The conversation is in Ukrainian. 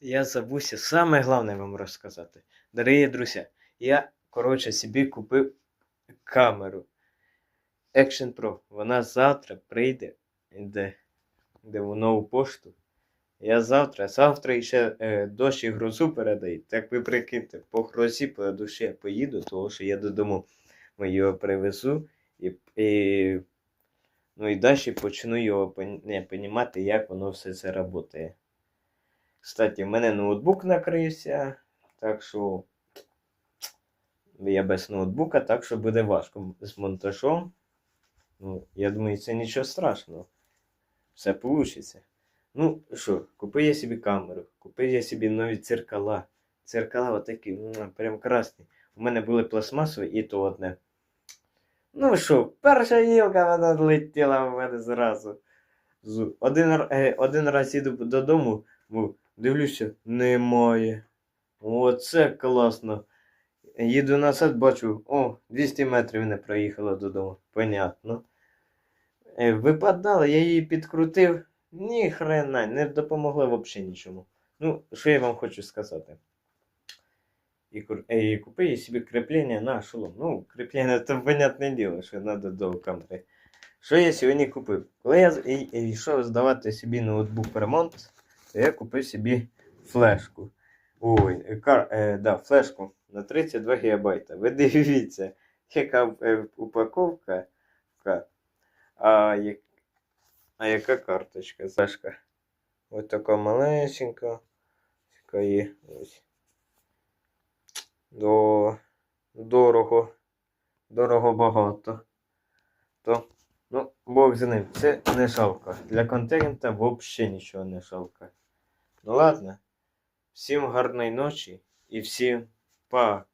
Я забувся саме головне вам розказати. Дорогі друзі, я, коротше, собі купив камеру Action Pro. Вона завтра прийде, де, де в нову пошту. Я завтра, завтра ще е, дощ і грозу передають. Так ви прикиньте, по грозі, по душі поїду, тому що я додому його привезу і, і, ну, і далі почну його понімати, як воно все це працює. Кстати, в мене ноутбук накрився, так що я без ноутбука, так що буде важко з монтажом. Ну, я думаю, це нічого страшного. Все вийде. Ну що, купив я собі камеру, купив я собі нові дзеркала. Дзеркала отакі, прям красні. У мене були пластмасові і то одне. Ну що, перша гілка вона злетіла в мене зразу. Один, е, один раз їду додому, бо дивлюся, немає. Оце класно. Їду назад, бачу, о, 200 метрів не проїхала додому. Понятно. Е, Випадала, я її підкрутив. Ні хрена, не допомогло взагалі нічому. Ну, що я вам хочу сказати. І, е, і купив я собі кріплення на шолом. Ну, кріплення це понятне діло, що треба до камери. Що я сьогодні купив? Коли я йшов здавати собі ноутбук ремонт, я купив собі флешку. Ой, е, кар, е, да, флешку на 32 ГБ. Ви дивіться, яка е, упаковка. А, як, а яка карточка? Флешка. Ось така малесенька. Така є. До... Дорого. Дорого багато. То, ну, Бог з ним. Це не жалко. Для контента взагалі нічого не жалко. Ну ладно. Всім гарної ночі і всім пока.